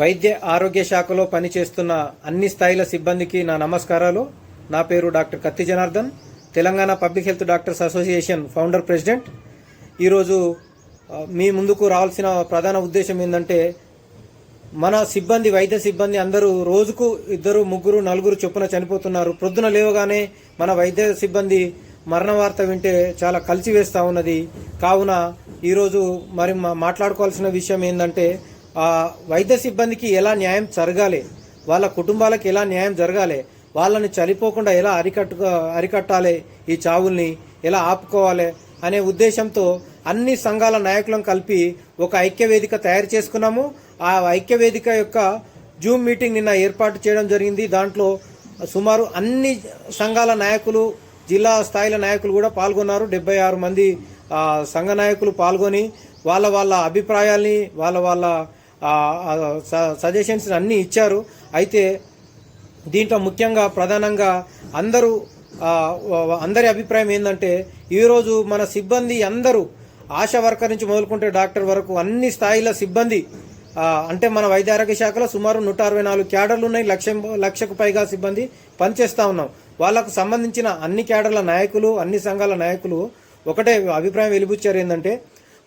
వైద్య ఆరోగ్య శాఖలో పనిచేస్తున్న అన్ని స్థాయిల సిబ్బందికి నా నమస్కారాలు. నా పేరు doctor Kathi Janardhan. Telangana public health doctors association founder president. ఈరోజు మీ ముందుకు రావాల్సిన ప్రధాన ఉద్దేశం ఏంటంటే మన సిబ్బంది వైద్య సిబ్బంది అందరూ రోజుకు ఇద్దరు ముగ్గురు నలుగురు చొప్పున చనిపోతున్నారు. ప్రొద్దున లేవగానే మన వైద్య సిబ్బంది మరణ వార్త వింటే చాలా కలిసివేస్తూ ఉన్నది. కావున ఈరోజు మరి మాట్లాడుకోవాల్సిన విషయం ఏంటంటే వైద్య సిబ్బందికి ఎలా న్యాయం జరగాలి? వాళ్ళ కుటుంబాలకు ఎలా న్యాయం జరగాలి? వాళ్ళని చనిపోకుండా ఎలా అరికట్టు అరికట్టాలి ఈ చావుల్ని? ఎలా ఆపుకోవాలి? అనే ఉద్దేశంతో అన్ని సంఘాల నాయకులను కలిపి ఒక ఐక్యవేదిక తయారు చేసుకున్నాము. ఆ ఐక్యవేదిక యొక్క జూమ్ మీటింగ్ నిన్న ఏర్పాటు చేయడం జరిగింది. దాంట్లో సుమారు అన్ని సంఘాల నాయకులు జిల్లా స్థాయిల నాయకులు కూడా పాల్గొన్నారు. డెబ్బై ఆరు మంది సంఘ నాయకులు పాల్గొని వాళ్ళ వాళ్ళ అభిప్రాయాల్ని వాళ్ళ వాళ్ళ సజెషన్స్ అన్నీ ఇచ్చారు. అయితే దీంట్లో ముఖ్యంగా ప్రధానంగా అందరూ అందరి అభిప్రాయం ఏంటంటే ఈరోజు మన సిబ్బంది అందరూ ఆశా వర్కర్ నుంచి మొదలుకుంటే డాక్టర్ వరకు అన్ని స్థాయిల సిబ్బంది అంటే మన వైద్య ఆరోగ్య శాఖలో సుమారు నూట అరవై నాలుగు క్యాడర్లు ఉన్నాయి. లక్ష లక్షకు పైగా సిబ్బంది పనిచేస్తూ ఉన్నాం. వాళ్ళకు సంబంధించిన అన్ని క్యాడర్ల నాయకులు అన్ని సంఘాల నాయకులు ఒకటే అభిప్రాయం వెలిబుచ్చారు ఏంటంటే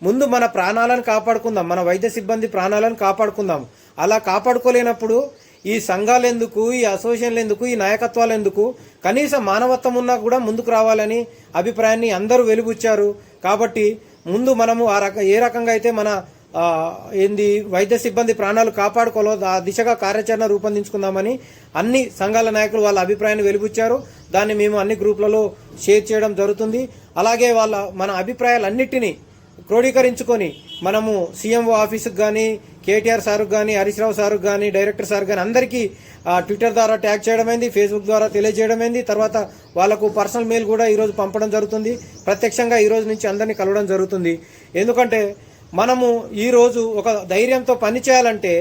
ముందు మన ప్రాణాలను కాపాడుకుందాం మన వైద్య సిబ్బంది ప్రాణాలను కాపాడుకుందాం. అలా కాపాడుకోలేనప్పుడు ఈ సంఘాలు ఎందుకు ఈ అసోసియేషన్లు ఎందుకు ఈ నాయకత్వాలు ఎందుకు కనీసం మానవత్వం ఉన్నా కూడా ముందుకు రావాలని అభిప్రాయాన్ని అందరూ వెలుబుచ్చారు. కాబట్టి ముందు మనము ఆ రక ఏ రకంగా అయితే మన ఏంది వైద్య సిబ్బంది ప్రాణాలు కాపాడుకోలో ఆ దిశగా కార్యాచరణ రూపొందించుకుందామని అన్ని సంఘాల నాయకులు వాళ్ళ అభిప్రాయాన్ని వెలిబుచ్చారు. దాన్ని మేము అన్ని గ్రూపులలో షేర్ చేయడం జరుగుతుంది. అలాగే వాళ్ళ మన అభిప్రాయాలన్నిటినీ క్రోడీకరించుకొని మనము సీఎంఓ ఆఫీసుకు కానీ కేటీఆర్ సార్కు కానీ హరీష్ రావు సార్కు కానీ డైరెక్టర్ సార్ కానీ అందరికీ ఆ, ట్విట్టర్ ద్వారా ట్యాగ్ చేయడమైంది ఫేస్బుక్ ద్వారా తెలియజేయడమైంది. తర్వాత వాళ్ళకు పర్సనల్ మెయిల్ కూడా ఈరోజు పంపడం జరుగుతుంది. ప్రత్యక్షంగా ఈరోజు నుంచి అందరినీ కలవడం జరుగుతుంది. ఎందుకంటే మనము ఈరోజు ఒక ధైర్యంతో పని చేయాలంటే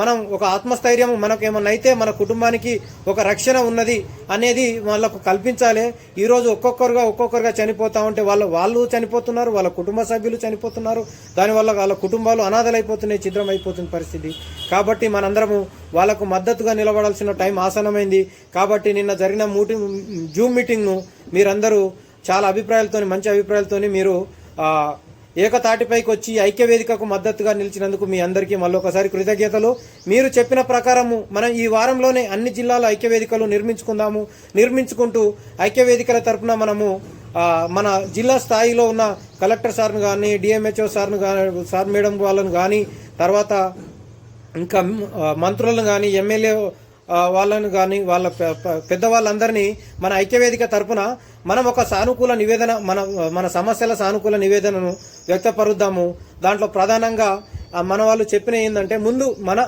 మనం ఒక ఆత్మస్థైర్యం మనకు ఏమన్నా అయితే మన కుటుంబానికి ఒక రక్షణ ఉన్నది అనేది వాళ్ళకు కల్పించాలి. ఈరోజు ఒక్కొక్కరుగా ఒక్కొక్కరుగా చనిపోతా ఉంటే వాళ్ళ వాళ్ళు చనిపోతున్నారు వాళ్ళ కుటుంబ సభ్యులు చనిపోతున్నారు. దానివల్ల వాళ్ళ కుటుంబాలు అనాథలైపోతున్నాయి చిత్రం అయిపోతున్న పరిస్థితి. కాబట్టి మనందరము వాళ్ళకు మద్దతుగా నిలబడాల్సిన టైం ఆసనమైంది కాబట్టి నిన్న జరిగిన మీటింగ్ జూమ్ మీటింగ్ను మీరందరూ చాలా అభిప్రాయాలతోని మంచి అభిప్రాయాలతోని మీరు ఏకతాటిపైకి వచ్చి ఐక్య వేదికకు మద్దతుగా నిలిచినందుకు మీ అందరికీ మళ్ళొకసారి కృతజ్ఞతలు. మీరు చెప్పిన ప్రకారము మనం ఈ వారంలోనే అన్ని జిల్లాల ఐక్య వేదికలు నిర్మించుకుందాము. నిర్మించుకుంటూ ఐక్య వేదికల తరపున మనము మన జిల్లా స్థాయిలో ఉన్న కలెక్టర్ సార్ను కానీ డిఎంహెచ్ఓ సార్ను కానీ సార్ మేడం వాళ్ళను కానీ తర్వాత ఇంకా మంత్రులను కానీ ఎమ్మెల్యే వాళ్ళను కానీ వాళ్ళ పెద్దవాళ్ళందరినీ మన ఐక్యవేదిక తరపున మనం ఒక సానుకూల నివేదన మన మన సమస్యల సానుకూల నివేదనను వ్యక్తపరుద్దాము. దాంట్లో ప్రధానంగా మన వాళ్ళు చెప్పిన ఏంటంటే ముందు మన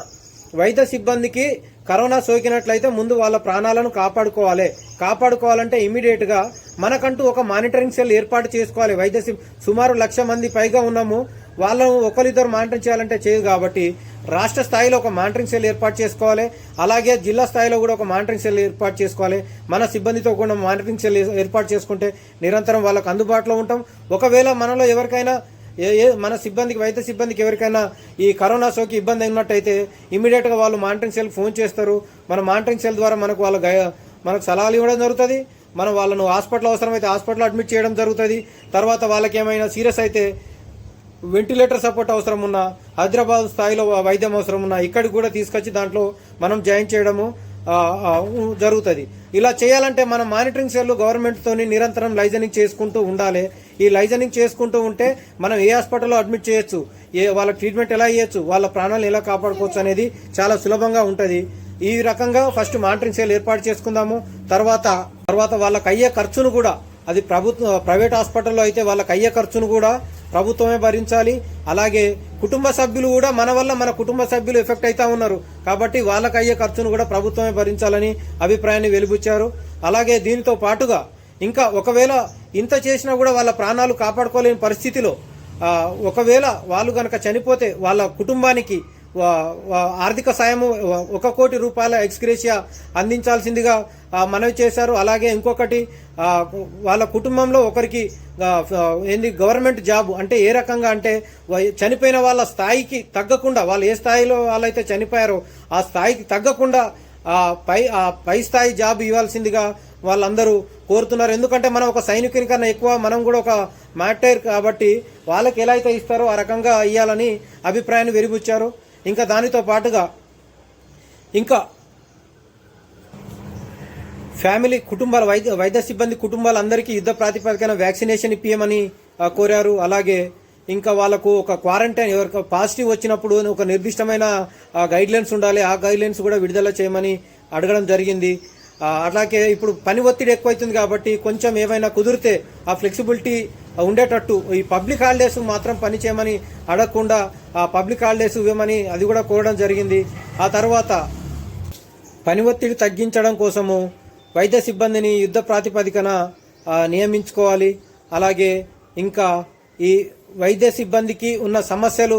వైద్య సిబ్బందికి కరోనా సోకినట్లయితే ముందు వాళ్ళ ప్రాణాలను కాపాడుకోవాలి. కాపాడుకోవాలంటే ఇమీడియట్గా మనకంటూ ఒక మానిటరింగ్ సెల్ ఏర్పాటు చేసుకోవాలి. వైద్య సిబ్ సుమారు లక్ష మంది పైగా ఉన్నాము. వాళ్ళను ఒకరిద్దరు మానిటరింగ్ చేయాలంటే చేయదు కాబట్టి రాష్ట్ర స్థాయిలో ఒక మానిటరింగ్ సెల్ ఏర్పాటు చేసుకోవాలి. అలాగే జిల్లా స్థాయిలో కూడా ఒక మానిటరింగ్ సెల్ ఏర్పాటు చేసుకోవాలి. మన సిబ్బందితో కూడా మానిటరింగ్ సెల్ ఏర్పాటు చేసుకుంటే నిరంతరం వాళ్ళకు అందుబాటులో ఉంటాం. ఒకవేళ మనలో ఎవరికైనా ఏ ఏ మన సిబ్బందికి వైద్య సిబ్బందికి ఎవరికైనా ఈ కరోనా సోకి ఇబ్బంది అయినట్టయితే ఇమీడియట్గా వాళ్ళు మానిటరింగ్ సెల్ ఫోన్ చేస్తారు. మన మానిటరింగ్ సెల్ ద్వారా మనకు వాళ్ళ గై- మనకు సలహాలు ఇవ్వడం జరుగుతుంది. మనం వాళ్ళను హాస్పిటల్ అవసరమైతే హాస్పిటల్ అడ్మిట్ చేయడం జరుగుతుంది. తర్వాత వాళ్ళకి ఏమైనా సీరియస్ అయితే వెంటిలేటర్ సపోర్ట్ అవసరం ఉన్నా హైదరాబాద్ స్థాయిలో వైద్యం అవసరం ఉన్నా ఇక్కడికి కూడా తీసుకొచ్చి దాంట్లో మనం జాయిన్ చేయడము జరుగుతుంది. ఇలా చేయాలంటే మనం మానిటరింగ్ సెల్ గవర్నమెంట్తో నిరంతరం లైజనింగ్ చేసుకుంటూ ఉండాలి. ఈ లైజనింగ్ చేసుకుంటూ ఉంటే మనం ఏ హాస్పిటల్లో అడ్మిట్ చేయొచ్చు ఏ వాళ్ళ ట్రీట్మెంట్ ఎలా ఇవ్వచ్చు వాళ్ళ ప్రాణాలను ఎలా కాపాడుకోవచ్చు అనేది చాలా సులభంగా ఉంటుంది. ఈ రకంగా ఫస్ట్ మానిటరింగ్ సెల్ ఏర్పాటు చేసుకుందాము. తర్వాత తర్వాత వాళ్ళకి అయ్యే ఖర్చును కూడా అది ప్రభుత్వ ప్రైవేట్ హాస్పిటల్లో అయితే వాళ్ళకి అయ్యే ఖర్చును కూడా ప్రభుత్వమే భరించాలి. అలాగే కుటుంబ సభ్యులు కూడా మన వల్ల మన కుటుంబ సభ్యులు ఎఫెక్ట్ అవుతా ఉన్నారు. కాబట్టి వాళ్ళకి అయ్యే ఖర్చును కూడా ప్రభుత్వమే భరించాలని అభిప్రాయాన్ని వెలుబుచ్చారు. అలాగే దీనితో పాటుగా ఇంకా ఒకవేళ ఇంత చేసినా కూడా వాళ్ళ ప్రాణాలు కాపాడుకోలేని పరిస్థితిలో ఒకవేళ వాళ్ళు కనుక చనిపోతే వాళ్ళ కుటుంబానికి ఆర్థిక సాయము ఒక కోటి రూపాయల ఎక్స్గ్రేషియా అందించాల్సిందిగా మనవి చేశారు. అలాగే ఇంకొకటి వాళ్ళ కుటుంబంలో ఒకరికి ఏంది గవర్నమెంట్ జాబ్ అంటే ఏ రకంగా అంటే చనిపోయిన వాళ్ళ స్థాయికి తగ్గకుండా వాళ్ళు ఏ స్థాయిలో వాళ్ళైతే చనిపోయారో ఆ స్థాయికి తగ్గకుండా ఆ పై ఆ పై స్థాయి జాబ్ ఇవ్వాల్సిందిగా వాళ్ళందరూ కోరుతున్నారు. ఎందుకంటే మనం ఒక సైనికుని కన్నా ఎక్కువ మనం కూడా ఒక మ్యాటర్ కాబట్టి వాళ్ళకి ఎలా అయితే ఇస్తారో ఆ రకంగా ఇవ్వాలని అభిప్రాయాన్ని వెలిబుచ్చారు. ఇంకా దానితో పాటుగా ఇంకా ఫ్యామిలీ కుటుంబాల వైద్య వైద్య సిబ్బంది కుటుంబాలందరికీ యుద్ధ ప్రాతిపదికన వ్యాక్సినేషన్ ఇప్పియమని కోరారు. అలాగే ఇంకా వాళ్ళకు ఒక క్వారంటైన్ ఎవరికి పాజిటివ్ వచ్చినప్పుడు ఒక నిర్దిష్టమైన గైడ్ లైన్స్ ఉండాలి. ఆ గైడ్ లైన్స్ కూడా విడుదల చేయమని అడగడం జరిగింది. అట్లాగే అలాగే ఇప్పుడు పని ఒత్తిడి ఎక్కువైతుంది కాబట్టి కొంచెం ఏమైనా కుదిరితే ఆ ఫ్లెక్సిబిలిటీ ఉండేటట్టు. ఈ పబ్లిక్ హాలిడేస్ మాత్రం పని చేయమని అడగకుండా ఆ పబ్లిక్ హాలిడేస్ ఇవ్వమని అది కూడా కోరడం జరిగింది. ఆ తర్వాత పని ఒత్తిడి తగ్గించడం కోసము వైద్య సిబ్బందిని యుద్ధ ప్రాతిపదికన నియమించుకోవాలి. అలాగే ఇంకా ఈ వైద్య సిబ్బందికి ఉన్న సమస్యలు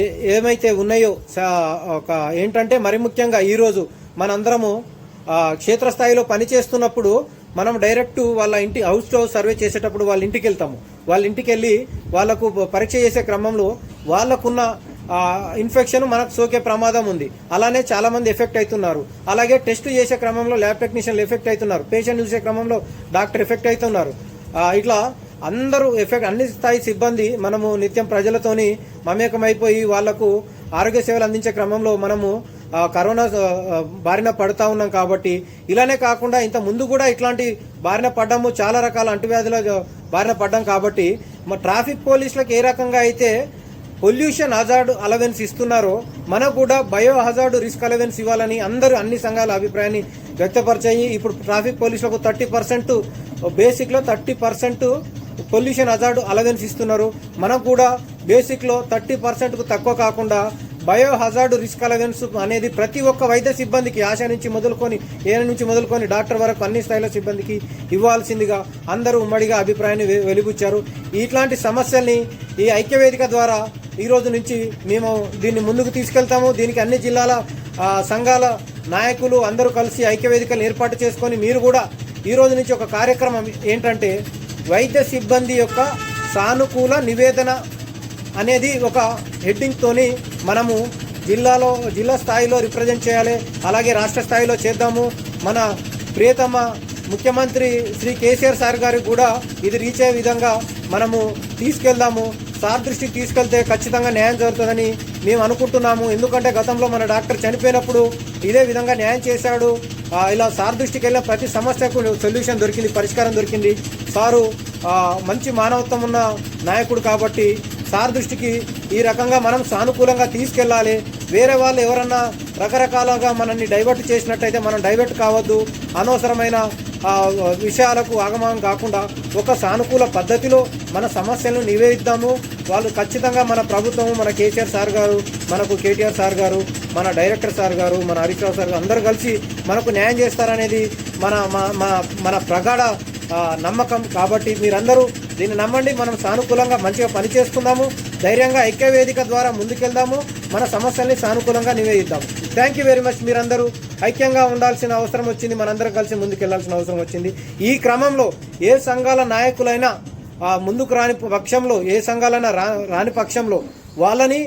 ఏ ఏమైతే ఉన్నాయో ఒక ఏంటంటే మరి ముఖ్యంగా ఈరోజు మనందరము క్షేత్రస్థాయిలో పనిచేస్తున్నప్పుడు మనం డైరెక్ట్ వాళ్ళ ఇంటి హౌస్ టు హౌస్ సర్వే చేసేటప్పుడు వాళ్ళ ఇంటికి వెళ్తాము వాళ్ళ ఇంటికి వెళ్ళి వాళ్ళకు పరీక్ష చేసే క్రమంలో వాళ్ళకున్న ఇన్ఫెక్షన్ మనకు సోకే ప్రమాదం ఉంది. అలానే చాలా మంది ఎఫెక్ట్ అవుతున్నారు. అలాగే టెస్ట్ చేసే క్రమంలో ల్యాబ్ టెక్నీషియన్లు ఎఫెక్ట్ అవుతున్నారు. పేషెంట్ చూసే క్రమంలో డాక్టర్ ఎఫెక్ట్ అవుతున్నారు. ఇట్లా అందరూ ఎఫెక్ట్ అన్ని స్థాయి సిబ్బంది మనము నిత్యం ప్రజలతోని మమేకమైపోయి వాళ్ళకు ఆరోగ్య సేవలు అందించే క్రమంలో మనము కరోనా బారిన పడుతూ ఉన్నాం కాబట్టి ఇలానే కాకుండా ఇంత ముందు కూడా ఇట్లాంటి బారిన పడ్డాము చాలా రకాల అంటువ్యాధుల బారిన పడ్డాం కాబట్టి మా ట్రాఫిక్ పోలీసులకు ఏ రకంగా అయితే పొల్యూషన్ హజార్డ్ అలవెన్స్ ఇస్తున్నారో మనకు కూడా బయో హజార్డ్ రిస్క్ అలవెన్స్ ఇవ్వాలని అందరూ అన్ని సంఘాల అభిప్రాయాన్ని వ్యక్తపరిచాయి. ఇప్పుడు ట్రాఫిక్ పోలీసులకు thirty percent బేసిక్లో thirty percent pollution hazard allowance ఇస్తున్నారు. మనకు కూడా బేసిక్లో థర్టీ పర్సెంట్కు తక్కువ కాకుండా బయో హజార్డ్ రిస్క్ అలవెన్స్ అనేది ప్రతి ఒక్క వైద్య సిబ్బందికి ఆశ నుంచి మొదలుకొని ఏ నుంచి మొదలుకొని డాక్టర్ వరకు అన్ని స్థాయిల సిబ్బందికి ఇవ్వాల్సిందిగా అందరూ ఉమ్మడిగా అభిప్రాయాన్ని వె- వెలిబుచ్చారు. ఇట్లాంటి సమస్యల్ని ఈ ఐక్యవేదిక ద్వారా ఈ రోజు నుంచి మేము దీన్ని ముందుకు తీసుకెళ్తాము. దీనికి అన్ని జిల్లాల సంఘాల నాయకులు అందరూ కలిసి ఐక్యవేదికలు ఏర్పాటు చేసుకొని మీరు కూడా ఈ రోజు నుంచి ఒక కార్యక్రమం ఏంటంటే వైద్య సిబ్బంది యొక్క సానుకూల నివేదన అనేది ఒక హెడ్డింగ్తోని మనము జిల్లాలో జిల్లా స్థాయిలో రిప్రజెంట్ చేయాలి. అలాగే రాష్ట్ర స్థాయిలో చేద్దాము. మన ప్రియతమ ముఖ్యమంత్రి శ్రీ కేసీఆర్ సార్ గారికి కూడా ఇది రీచ్ అయ్యే విధంగా మనము తీసుకెళ్దాము. సార్ దృష్టికి తీసుకెళ్తే ఖచ్చితంగా న్యాయం జరుగుతుందని మేము అనుకుంటున్నాము. ఎందుకంటే గతంలో మన డాక్టర్ చనిపోయినప్పుడు ఇదే విధంగా న్యాయం చేశాడు. ఇలా సార్ దృష్టికి వెళ్ళిన ప్రతి సమస్యకు సొల్యూషన్ దొరికింది పరిష్కారం దొరికింది. సారు మంచి మానవత్వం ఉన్న నాయకుడు కాబట్టి సార్ దృష్టికి ఈ రకంగా మనం సానుకూలంగా తీసుకెళ్ళాలి. వేరే వాళ్ళు ఎవరన్నా రకరకాలుగా మనల్ని డైవర్ట్ చేసినట్టయితే మనం డైవర్ట్ కావద్దు. అనవసరమైన విషయాలకు ఆగమనం కాకుండా ఒక సానుకూల పద్ధతిలో మన సమస్యలను నివేదిద్దాము. వాళ్ళు ఖచ్చితంగా మన ప్రభుత్వం మన కేసీఆర్ సార్ గారు మనకు కేటీఆర్ సార్ గారు మన డైరెక్టర్ సార్ గారు మన హరీష్ రావు సార్ గారు అందరూ కలిసి మనకు న్యాయం చేస్తారనేది మన మన- మన మన ప్రగాఢ నమ్మకం కాబట్టి మీరందరూ దీన్ని నమ్మండి. మనం సానుకూలంగా మంచిగా పనిచేసుకుందాము. ధైర్యంగా ఐక్యవేదిక ద్వారా ముందుకెళ్దాము. మన సమస్యల్ని సానుకూలంగా నివేదిద్దాం థ్యాంక్ యూ వెరీ మచ్ మీరందరూ. ఐక్యంగా ఉండాల్సిన అవసరం వచ్చింది. మనందరం కలిసి ముందుకెళ్ళాల్సిన అవసరం వచ్చింది. ఈ క్రమంలో ఏ సంఘాల నాయకులైనా ముందుకు రాని పక్షంలో ఏ సంఘాలైనా రా రాని పక్షంలో వాళ్ళని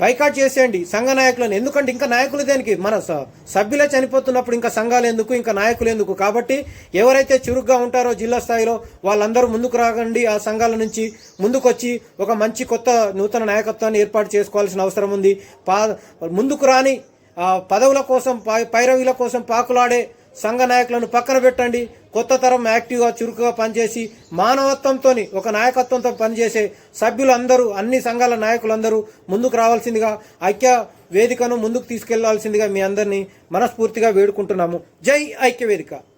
బైకాట్ చేసేయండి. సంఘ నాయకులను. ఎందుకంటే ఇంకా నాయకులు దేనికి? మన స- సభ్యులే చనిపోతున్నప్పుడు ఇంకా సంఘాలు ఎందుకు? ఇంకా నాయకులు ఎందుకు? కాబట్టి ఎవరైతే చురుగ్గా ఉంటారో జిల్లా స్థాయిలో వాళ్ళందరూ ముందుకు రాగండి ఆ సంఘాల నుంచి ముందుకొచ్చి ఒక మంచి కొత్త నూతన నాయకత్వాన్ని ఏర్పాటు చేసుకోవాల్సిన అవసరం ఉంది. పా ముందుకు రాని పదవుల కోసం పైరవీల కోసం పాకులాడే సంఘ నాయకులను పక్కన పెట్టండి. కొత్త తరం యాక్టివ్గా చురుకుగా పనిచేసి మానవత్వంతో ఒక నాయకత్వంతో పనిచేసే సభ్యులందరూ అన్ని సంఘాల నాయకులందరూ ముందుకు రావాల్సిందిగా ఐక్య వేదికను ముందుకు తీసుకెళ్ళాల్సిందిగా మీ అందరినీ మనస్ఫూర్తిగా వేడుకుంటున్నాము. జై ఐక్య వేదిక.